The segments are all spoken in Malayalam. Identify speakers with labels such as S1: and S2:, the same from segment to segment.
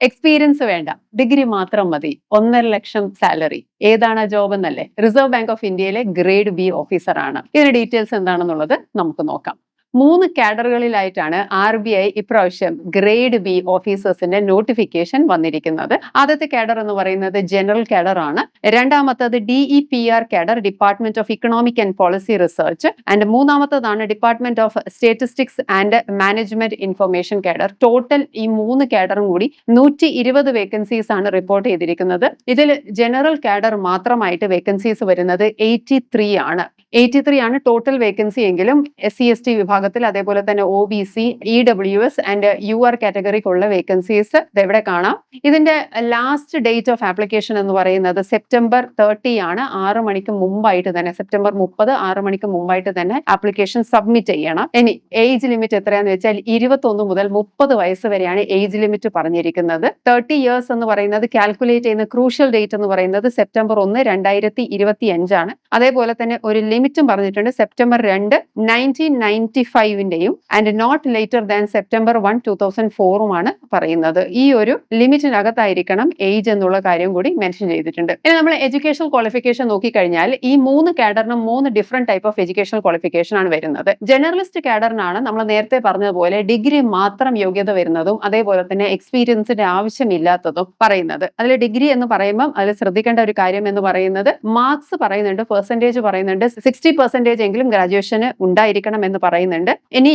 S1: എക്സ്പീരിയൻസ് വേണ്ട. ഡിഗ്രി മാത്രം മതി. ഒന്നര ലക്ഷം സാലറി ഏതാണ് ജോബ് എന്നല്ലേ? റിസർവ് ബാങ്ക് ഓഫ് ഇന്ത്യയിലെ ഗ്രേഡ് ബി ഓഫീസറാണ് ഇതിന്റെ ഡീറ്റെയിൽസ് എന്താണെന്നുള്ളത് നമുക്ക് നോക്കാം. മൂന്ന് കാഡറുകളിലായിട്ടാണ് ആർ ബി ഐ ഇപ്രാവശ്യം ഗ്രേഡ് ബി ഓഫീസേഴ്സിന്റെ നോട്ടിഫിക്കേഷൻ വന്നിരിക്കുന്നത്. ആദ്യത്തെ കാഡർ എന്ന് പറയുന്നത് ജനറൽ കാഡർ ആണ് രണ്ടാമത്തത് D E P R cadre department of economic and policy research and മൂന്നാമത്തതാണ് department of statistics and management information cadre. Total ഈ മൂന്ന് കാഡറും കൂടി നൂറ്റി ഇരുപത് വേക്കൻസീസ് ആണ് റിപ്പോർട്ട് ചെയ്തിരിക്കുന്നത്. ഇതിൽ ജനറൽ കാഡർ മാത്രമായിട്ട് വേക്കൻസീസ് വരുന്നത് എയ്റ്റി ത്രീ ആണ്. എയ്റ്റി ത്രീ ആണ് ടോട്ടൽ വേക്കൻസി എങ്കിലും എസ് സി എസ് ടി വിഭാഗത്തിൽ അതേപോലെ തന്നെ O B C E W S and U R കാറ്റഗറിക്കുള്ള vacancies ഇതെവിടെ കാണാം. ഇതിന്റെ ലാസ്റ്റ് ഡേറ്റ് ഓഫ് ആപ്ലിക്കേഷൻ എന്ന് പറയുന്നത് സെപ്റ്റംബർ തേർട്ടി ആണ്. ആറ് മണിക്ക് മുമ്പായിട്ട് തന്നെ സെപ്റ്റംബർ മുപ്പത് ആറ് മണിക്ക് മുമ്പായിട്ട് തന്നെ ആപ്ലിക്കേഷൻ സബ്മിറ്റ് ചെയ്യണം. ഇനി ഏജ് ലിമിറ്റ് എത്രയാന്ന് വെച്ചാൽ ഇരുപത്തൊന്ന് മുതൽ മുപ്പത് വയസ്സ് വരെയാണ് ഏജ് ലിമിറ്റ് പറഞ്ഞിരിക്കുന്നത്. തേർട്ടി ഇയേഴ്സ് എന്ന് പറയുന്നത് കാൽക്കുലേറ്റ് ചെയ്യുന്ന ക്രൂഷ്യൽ ഡേറ്റ് എന്ന് പറയുന്നത് സെപ്റ്റംബർ ഒന്ന് രണ്ടായിരത്തി ഇരുപത്തി അഞ്ചാണ് അതേപോലെ തന്നെ ഒരു ലിമിറ്റും പറഞ്ഞിട്ടുണ്ട്. സെപ്റ്റംബർ രണ്ട് nineteen ninety ഫൈവിന്റെയും and not later than September one two thousand ഫോറുമാണ് പറയുന്നത്. ഈ ഒരു ലിമിറ്റിനകത്തായിരിക്കണം ഏജ് എന്നുള്ള കാര്യം കൂടി മെൻഷൻ ചെയ്തിട്ടുണ്ട്. ഇനി നമ്മൾ എഡ്യൂക്കേഷണൽ ക്വാളിഫിക്കേഷൻ നോക്കിക്കഴിഞ്ഞാൽ ഈ മൂന്ന് കാഡറിനും മൂന്ന് different type of educational qualification ആണ് വരുന്നത്. ജനറലിസ്റ്റ് കാഡറിനാണ് നമ്മൾ നേരത്തെ പറഞ്ഞതുപോലെ ഡിഗ്രി മാത്രം യോഗ്യത വരുന്നതും അതേപോലെ തന്നെ എക്സ്പീരിയൻസിന്റെ ആവശ്യമില്ലാത്തതും പറയുന്നത്. അതിൽ ഡിഗ്രി എന്ന് പറയുമ്പോൾ അതിൽ ശ്രദ്ധിക്കേണ്ട ഒരു കാര്യം എന്ന് പറയുന്നത് മാർക്സ് പറയുന്നുണ്ട് പെർസെന്റേജ് പറയുന്നുണ്ട് സിക്സ്റ്റി പെർസെന്റേജ് എങ്കിലും ഗ്രാജുവേഷന് ഉണ്ടായിരിക്കണം എന്ന് പറയുന്നുണ്ട്. ഇനി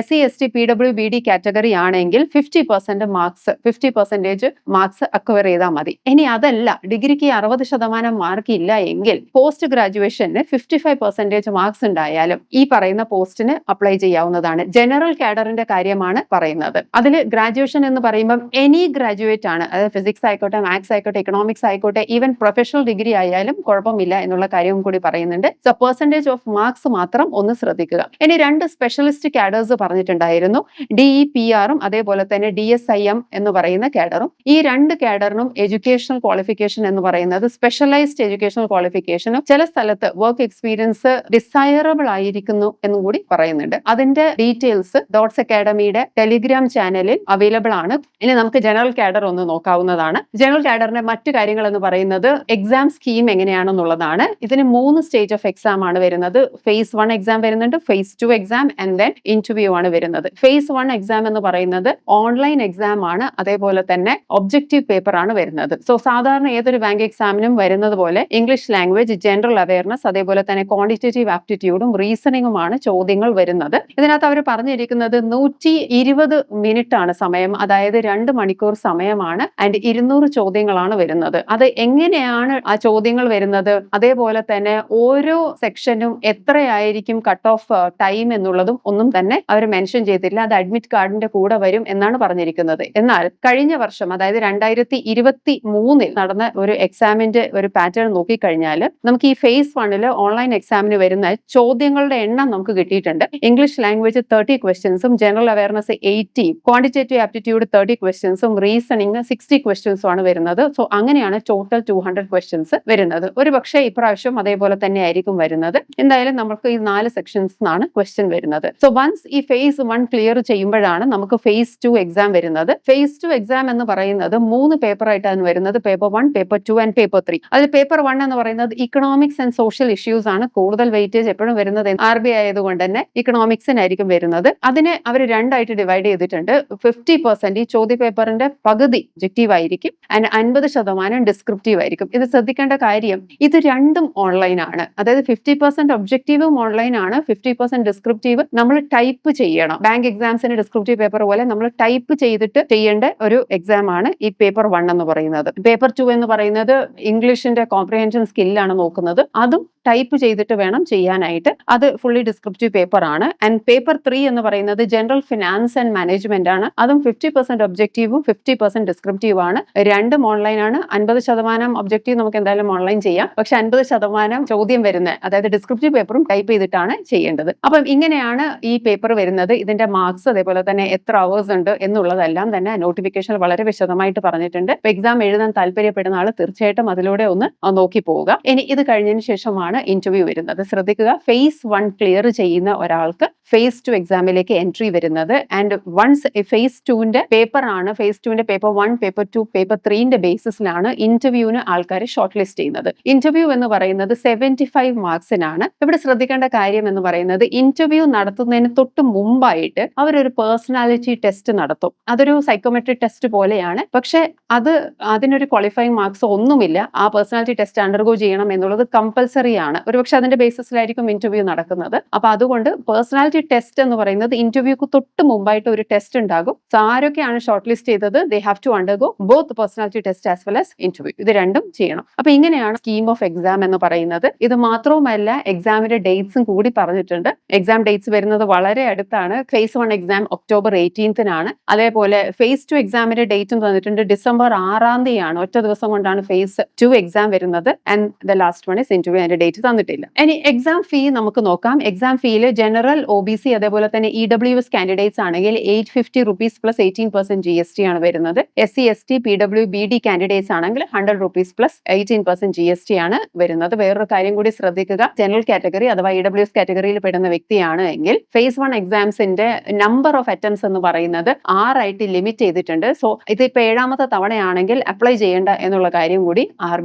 S1: S C S T P W B D category ആണെങ്കിൽ fifty percent marks fifty percentage marks acquire ചെയ്താൽ മതി. ഇനി അതല്ല ഡിഗ്രിക്ക് അറുപത് ശതമാനം മാർക്ക് ഇല്ല എങ്കിൽ പോസ്റ്റ് ഗ്രാജുവേഷന് ഫിഫ്റ്റി ഫൈവ് പെർസെന്റേജ് മാർക്സ് ഉണ്ടായാലും ഈ പറയുന്ന പോസ്റ്റിന് അപ്ലൈ ചെയ്യാവുന്നതാണ്. ജനറൽ കാഡറിന്റെ കാര്യമാണ് പറയുന്നത്. അതിൽ ഗ്രാജുവേഷൻ എന്ന് പറയുമ്പോൾ എനി ഗ്രാജുവേറ്റ് ആണ്. അതായത് ഫിസിക്സ് ആയിക്കോട്ടെ മാത്സ് ആയിക്കോട്ടെ ഇക്കണോമിക്സ് ആയിക്കോട്ടെ ഈവൻ പ്രൊഫഷണൽ ഡിഗ്രി ആയാലും കുഴപ്പമില്ല എന്നുള്ള കാര്യവും കൂടി പറയുന്നുണ്ട്. പെർസെന്റേജ് ഓഫ് മാർക്സ് മാത്രം ഒന്ന് ശ്രദ്ധിക്കുക. ഇനി രണ്ട് സ്പെഷ്യലിസ്റ്റ് കാഡേഴ്സ് പറഞ്ഞിട്ടുണ്ടായിരുന്നു. ഡി ഇ പി ആറും അതേപോലെ തന്നെ ഡി എസ് ഐ എം എന്ന് പറയുന്ന കാഡറും ഈ രണ്ട് കാഡറിനും എഡ്യൂക്കേഷണൽ ക്വാളിഫിക്കേഷൻ എന്ന് പറയുന്നത് സ്പെഷ്യലൈസ്ഡ് എഡ്യൂക്കേഷണൽ ക്വാളിഫിക്കേഷനും ചില സ്ഥലത്ത് വർക്ക് എക്സ്പീരിയൻസ് ഡിസൈറബിൾ ആയിരിക്കുന്നു എന്നും കൂടി പറയുന്നുണ്ട്. അതിന്റെ ഡീറ്റെയിൽസ് ഡോട്ട്സ് അക്കാഡമിയുടെ ടെലിഗ്രാം ചാനലിൽ അവൈലബിൾ ആണ്. ഇനി നമുക്ക് ജനറൽ കാഡർ ഒന്ന് നോക്കാവുന്നതാണ്. ജനറൽ കാഡറിന്റെ മറ്റു കാര്യങ്ങൾ എന്ന് പറയുന്നത് എക്സാം സ്കീം എങ്ങനെയാണെന്നുള്ളതാണ്. ഇതിന് മൂന്ന് സ്റ്റേജ് ഓഫ് എക്സാം ആണ് വരുന്നത്. ഫേസ് വൺ എക്സാം വരുന്നുണ്ട് phase two exam and then interview ആണ് വരുന്നത്. ഫേസ് വൺ എക്സാം എന്ന് പറയുന്നത് ഓൺലൈൻ എക്സാം ആണ്. അതേപോലെ തന്നെ ഒബ്ജക്റ്റീവ് പേപ്പർ ആണ് വരുന്നത്. സോ സാധാരണ ഏതൊരു ബാങ്ക് എക്സാമിനും വരുന്നത് പോലെ ഇംഗ്ലീഷ് ലാംഗ്വേജ് ജനറൽ അവയർനെസ് അതേപോലെ തന്നെ ക്വാണ്ടിറ്റേറ്റീവ് ആപ്റ്റിറ്റ്യൂഡും റീസണിങ്ങുമാണ് ചോദ്യങ്ങൾ വരുന്നത്. ഇതിനകത്ത് അവർ പറഞ്ഞിരിക്കുന്നത് നൂറ്റി ഇരുപത് മിനിറ്റ് ആണ് സമയം. അതായത് രണ്ട് മണിക്കൂർ സമയമാണ്. ആൻഡ് ഇരുന്നൂറ് ചോദ്യങ്ങളാണ് വരുന്നത്. അത് എങ്ങനെയാണ് ആ ചോദ്യങ്ങൾ വരുന്നത്? അതേപോലെ തന്നെ ഓരോ സെക്ഷനും എത്രയായിരിക്കും കട്ട് ഓഫ് ടൈം എന്നുള്ളതും ഒന്നും തന്നെ അവർ മെൻഷൻ ചെയ്തില്ല അത് അഡ്മിറ്റ് കാർഡിന്റെ കൂടെ വരും എന്നാണ് പറഞ്ഞിരിക്കുന്നത്. എന്നാൽ കഴിഞ്ഞ വർഷം അതായത് രണ്ടായിരത്തി ഇരുപത്തി മൂന്നിൽ നടന്ന ഒരു എക്സാമിന്റെ ഒരു പാറ്റേൺ നോക്കിക്കഴിഞ്ഞാൽ നമുക്ക് ഈ ഫേസ് വണ്ണിൽ ഓൺലൈൻ എക്സാമിന് വരുന്ന ചോദ്യങ്ങളുടെ എണ്ണം നമുക്ക് കിട്ടിയിട്ടുണ്ട്. ഇംഗ്ലീഷ് ലാംഗ്വേജ് തേർട്ടി ക്വസ്റ്റ്യൻസും general awareness eighty quantitative aptitude thirty ക്വസ്റ്റ്യൻസും റീസണിങ് സിക്സ്റ്റി ക്വസ്റ്റ്യൻസും ആണ് വരുന്നത്. സോ അങ്ങനെയാണ് ടോട്ടൽ ടു ഹൺഡ്രഡ് ക്വസ്റ്റ്യൻസ് വരുന്നത്. ഒരു പക്ഷേ ഇപ്രാവശ്യം അതേപോലെ തന്നെ ആയിരിക്കും വരുന്നത്. എന്തായാലും നമുക്ക് ഈ നാല് സെക്ഷൻസ് ആണ് ക്വസ്റ്റ്യൻ വരുന്നത്. സോ വൺസ് ഈ ഫേസ് വൺ ക്ലിയർ ചെയ്യുമ്പോഴാണ് നമുക്ക് ഫേസ് ടു എക്സാം വരുന്നത്. ഫേസ് ടു എക്സാം എന്ന് പറയുന്നത് മൂന്ന് പേപ്പർ ആയിട്ടാണ് വരുന്നത്. Paper one paper two and paper three അതിൽ പേപ്പർ വൺ എന്ന് പറയുന്നത് ഇക്കണോമിക്സ് ആൻഡ് സോഷ്യൽ ഇഷ്യൂസ് ആണ് കൂടുതൽ വെയിറ്റേജ് എപ്പോഴും വരുന്നത്. ആർ ബി ആയതുകൊണ്ട് തന്നെ ഇക്കണോമിക്സിനായിരിക്കും വരുന്നത്. അതിനെ അവർ രണ്ടായിട്ട് ഡിവൈഡ് ചെയ്തിട്ടുണ്ട്. ഫിഫ്റ്റി പെർസെന്റ് ഈ ചോദ്യ പേപ്പറിന്റെ പകുതി ഒബ്ജക്റ്റീവ് ആയിരിക്കും. ആൻഡ് അൻപത് ശതമാനം ഡിസ്ക്രിപ്റ്റീവ് ആയിരിക്കും. ഇത് ശ്രദ്ധിക്കേണ്ട കാര്യം ഇത് രണ്ടും ഓൺലൈൻ ആണ്. അതായത് ഫിഫ്റ്റി പെർസെന്റ് ഒബ്ജക്റ്റീവും ഓൺലൈൻ ആണ്. ഫിഫ്റ്റി പെർസെന്റ് ഡിസ്ക്രിപ്റ്റീവ് നമ്മൾ ടൈപ്പ് ചെയ്യണം. ബാങ്ക് എക്സാംസിന് ഡിസ്ക്രിപ്റ്റീവ് പേപ്പർ പോലെ നമ്മൾ ടൈപ്പ് ചെയ്തിട്ട് ചെയ്യേണ്ട ഒരു എക്സാം ആണ് ഈ പേപ്പർ വൺ എന്ന് പറയുന്നത്. പേപ്പർ ടു എന്ന് പറയുന്നത് ഇംഗ്ലീഷിന്റെ കോംപ്രിഹെൻഷൻ സ്കില്ലാണ് നോക്കുന്നത്. അതും ടൈപ്പ് ചെയ്തിട്ട് വേണം ചെയ്യാനായിട്ട്. അത് ഫുള്ളി ഡിസ്ക്രിപ്റ്റീവ് പേപ്പർ ആണ്. ആൻഡ് പേപ്പർ ത്രീ എന്ന് പറയുന്നത് ജനറൽ ഫിനാൻസ് ആൻഡ് മാനേജ്മെന്റ് ആണ്. അതും ഫിഫ്റ്റി പെർസെന്റ് ഒബ്ജക്റ്റീവും ഫിഫ്റ്റി പെർസെന്റ് ഡിസ്ക്രിപ്റ്റീവ് ആണ്. രണ്ടും ഓൺലൈൻ ആണ്. അൻപത് ശതമാനം ഒബ്ജക്റ്റീവ് നമുക്ക് എന്തായാലും ഓൺലൈൻ ചെയ്യാം. പക്ഷെ അൻപത് ശതമാനം ചോദ്യം വരുന്നത് അതായത് ഡിസ്ക്രിപ്റ്റീവ് പേപ്പറും ടൈപ്പ് ചെയ്തിട്ടാണ് ചെയ്യേണ്ടത്. അപ്പം ഇങ്ങനെയാണ് ഈ പേപ്പർ വരുന്നത്. ഇതിന്റെ മാർക്സ് അതേപോലെ തന്നെ എത്ര അവേഴ്സ് ഉണ്ട് എന്നുള്ളതെല്ലാം തന്നെ നോട്ടിഫിക്കേഷൻ വളരെ വിശദമായിട്ട് പറഞ്ഞിട്ടുണ്ട്. എക്സാം എഴുതാൻ താല്പര്യപ്പെടുന്ന ആൾ തീർച്ചയായിട്ടും അതിലൂടെ ഒന്ന് നോക്കി പോവുക. ഇനി ഇത് കഴിഞ്ഞതിന് ശേഷമാണ് ആണ് ഇന്റർവ്യൂ വരുന്നത്. ശ്രദ്ധിക്കുക ഫേസ് വൺ ക്ലിയർ ചെയ്യുന്ന ഒരാൾക്ക് ഫേസ് ടു എക്സാമിലേക്ക് എൻട്രി വരുന്നത്. ആൻഡ് വൺസ് ഫേസ് ടുവിന്റെ പേപ്പർ ആണ് ഫേസ് ടുവിന്റെ paper one paper two paper ത്രീന്റെ ബേസിസിലാണ് ഇന്റർവ്യൂവിന് ആൾക്കാരെ ഷോർട്ട് ലിസ്റ്റ് ചെയ്യുന്നത്. ഇന്റർവ്യൂ എന്ന് പറയുന്നത് സെവന്റി ഫൈവ് മാർക്സിനാണ് ഇവിടെ ശ്രദ്ധിക്കേണ്ട കാര്യം എന്ന് പറയുന്നത് ഇന്റർവ്യൂ നടത്തുന്നതിന് തൊട്ട് മുമ്പായിട്ട് അവരൊരു പേഴ്സണാലിറ്റി ടെസ്റ്റ് നടത്തും. അതൊരു സൈക്കോമെട്രിക് ടെസ്റ്റ് പോലെയാണ്. പക്ഷെ അത് അതിനൊരു ക്വാളിഫൈങ് മാർക്സ് ഒന്നുമില്ല. ആ പേഴ്സണാലിറ്റി ടെസ്റ്റ് അണ്ടർഗോ ചെയ്യണം എന്നുള്ളത് കമ്പൽസറി ആണ്. ഒരുപക്ഷെ അതിന്റെ ബേസിസിലായിരിക്കും ഇന്റർവ്യൂ നടക്കുന്നത്. അപ്പൊ അതുകൊണ്ട് പേഴ്സണാലിറ്റി ടെസ്റ്റ് എന്ന് പറയുന്നത് ഇന്റർവ്യൂക്ക് തൊട്ട് മുമ്പായിട്ട് ഒരു ടെസ്റ്റ് ഉണ്ടാകും. സോ ആരൊക്കെയാണ് ഷോർട്ട് ലിസ്റ്റ് ചെയ്തത്? They have to undergo both personality test as well as interview ഇത് രണ്ടും ചെയ്യണം. അപ്പൊ ഇങ്ങനെയാണ് സ്കീം ഓഫ് എക്സാം എന്ന് പറയുന്നത്. ഇത് മാത്രവുമല്ല എക്സാമിന്റെ ഡേറ്റ്സും കൂടി പറഞ്ഞിട്ടുണ്ട്. എക്സാം ഡേറ്റ്സ് വരുന്നത് വളരെ അടുത്താണ്. ഫേസ് വൺ എക്സാം ഒക്ടോബർ എയ്റ്റീൻത്തിനാണ് അതേപോലെ ഫേസ് ടു എക്സാമിന്റെ ഡേറ്റും തന്നിട്ടുണ്ട്. ഡിസംബർ ആറാം തീയതിയാണ്. ഒറ്റ ദിവസം കൊണ്ടാണ് ഫേസ് ടു എക്സാം വരുന്നത്. And the last one is interview അതിന്റെ ഡേറ്റ് തന്നിട്ടില്ല. ഇനി എക്സാം ഫീ നമുക്ക് നോക്കാം. എക്സാം ഫീയിൽ ജനറൽ ഒ ബി സി അതേപോലെ തന്നെ ഇ ഡബ്ല്യു എസ് കാൻഡിഡേറ്റ്സ് ആണെങ്കിൽ eight fifty rupees plus eighteen percent G S T ആണ് വരുന്നത്. S C S T P W B D candidates ആണെങ്കിൽ hundred rupees plus eighteen percent G S T ആണ് വരുന്നത്. വേറൊരു കാര്യം കൂടി ശ്രദ്ധിക്കുക. ജനറൽ കാറ്റഗറി അഥവാ ഇ ഡബ്ല്യു എസ് കാറ്റഗറിയിൽ പെടുന്ന വ്യക്തിയാണ് എങ്കിൽ ഫേസ് വൺ എക്സാംസിന്റെ നമ്പർ ഓഫ് അറ്റംപ്സ് എന്ന് പറയുന്നത് ആറായിട്ട് ലിമിറ്റ് ചെയ്തിട്ടുണ്ട്. സോ ഇതിപ്പോ ഏഴാമത്തെ തവണയാണെങ്കിൽ അപ്ലൈ ചെയ്യേണ്ട എന്നുള്ള കാര്യം കൂടി ആർ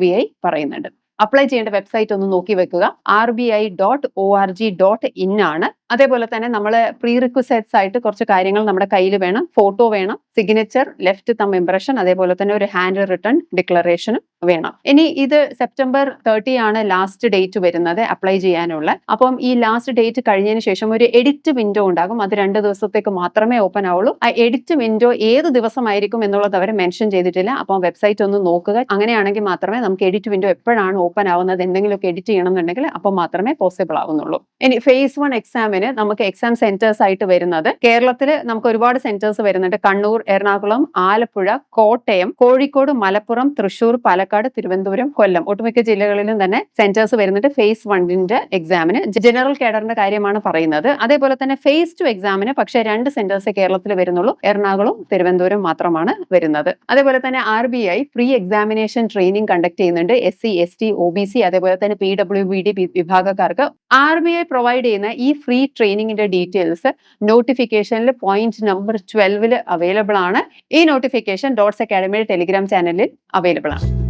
S1: പറയുന്നുണ്ട്. അപ്ലൈ ചെയ്യേണ്ട വെബ്സൈറ്റ് ഒന്ന് നോക്കി വെക്കുക. R B I dot O R G dot in ആണ്. അതേപോലെ തന്നെ നമ്മൾ പ്രീ റിക്വസൈറ്റ്സ് ആയിട്ട് കുറച്ച് കാര്യങ്ങൾ നമ്മുടെ കയ്യിൽ വേണം. ഫോട്ടോ വേണം. സിഗ്നേച്ചർ ലെഫ്റ്റ് തം ഇംപ്രഷൻ അതേപോലെ തന്നെ ഒരു ഹാൻഡ് റിട്ടേൺ ഡിക്ലറേഷനും വേണം. ഇനി ഇത് സെപ്റ്റംബർ തേർട്ടി ആണ് ലാസ്റ്റ് ഡേറ്റ് വരുന്നത് അപ്ലൈ ചെയ്യാനുള്ള. അപ്പം ഈ ലാസ്റ്റ് ഡേറ്റ് കഴിഞ്ഞതിന് ശേഷം ഒരു എഡിറ്റ് വിൻഡോ ഉണ്ടാകും. അത് രണ്ട് ദിവസത്തേക്ക് മാത്രമേ ഓപ്പൺ ആവുള്ളൂ. ആ എഡിറ്റ് വിൻഡോ ഏത് ദിവസമായിരിക്കും എന്നുള്ളത് അവർ മെൻഷൻ ചെയ്തിട്ടില്ല. അപ്പം വെബ്സൈറ്റ് ഒന്ന് നോക്കുക. അങ്ങനെയാണെങ്കിൽ മാത്രമേ നമുക്ക് എഡിറ്റ് വിൻഡോ എപ്പോഴാണ് ഓപ്പൺ ആവുന്നത് എന്തെങ്കിലുമൊക്കെ എഡിറ്റ് ചെയ്യണമെന്നുണ്ടെങ്കിൽ അപ്പോൾ മാത്രമേ പോസിബിൾ ആവുന്നുള്ളൂ. ഇനി ഫേസ് വൺ എക്സാമിന് നമുക്ക് എക്സാം സെന്റേഴ്സ് ആയിട്ട് വരുന്നത് കേരളത്തിൽ നമുക്ക് ഒരുപാട് സെന്റേഴ്സ് വരുന്നുണ്ട്. കണ്ണൂർ എറണാകുളം ആലപ്പുഴ കോട്ടയം കോഴിക്കോട് മലപ്പുറം തൃശൂർ പാലക്കാട് തിരുവനന്തപുരം കൊല്ലം. ഒട്ടുമിക്ക ജില്ലകളിലും തന്നെ സെന്റേഴ്സ് വരുന്നുണ്ട് ഫേസ് വണ്ണിന്റെ എക്സാമിന് ജനറൽ കേഡറിന്റെ കാര്യമാണ് പറയുന്നത്. അതേപോലെ തന്നെ ഫേസ് ടു എക്സാമിന് പക്ഷേ രണ്ട് സെന്റേഴ്സ് കേരളത്തിൽ വരുന്നുള്ളൂ. എറണാകുളം തിരുവനന്തപുരം മാത്രമാണ് വരുന്നത്. അതേപോലെ തന്നെ R B I pre examination training conduct ചെയ്യുന്നുണ്ട്. S C S T O B C അതേപോലെ തന്നെ പി ഡബ്ല്യു ബി ഡി വിഭാഗക്കാർക്ക് ആർ ബി ഐ പ്രൊവൈഡ് ചെയ്യുന്ന ഈ ഫ്രീ ട്രെയിനിങ്ങിന്റെ ഡീറ്റെയിൽസ് നോട്ടിഫിക്കേഷനിൽ പോയിന്റ് നമ്പർ ട്വൽവിൽ അവൈലബിൾ ആണ്. ഈ നോട്ടിഫിക്കേഷൻ ഡോട്ട്സ് അക്കാഡമിയുടെ ടെലിഗ്രാം ചാനലിൽ അവൈലബിൾ ആണ്.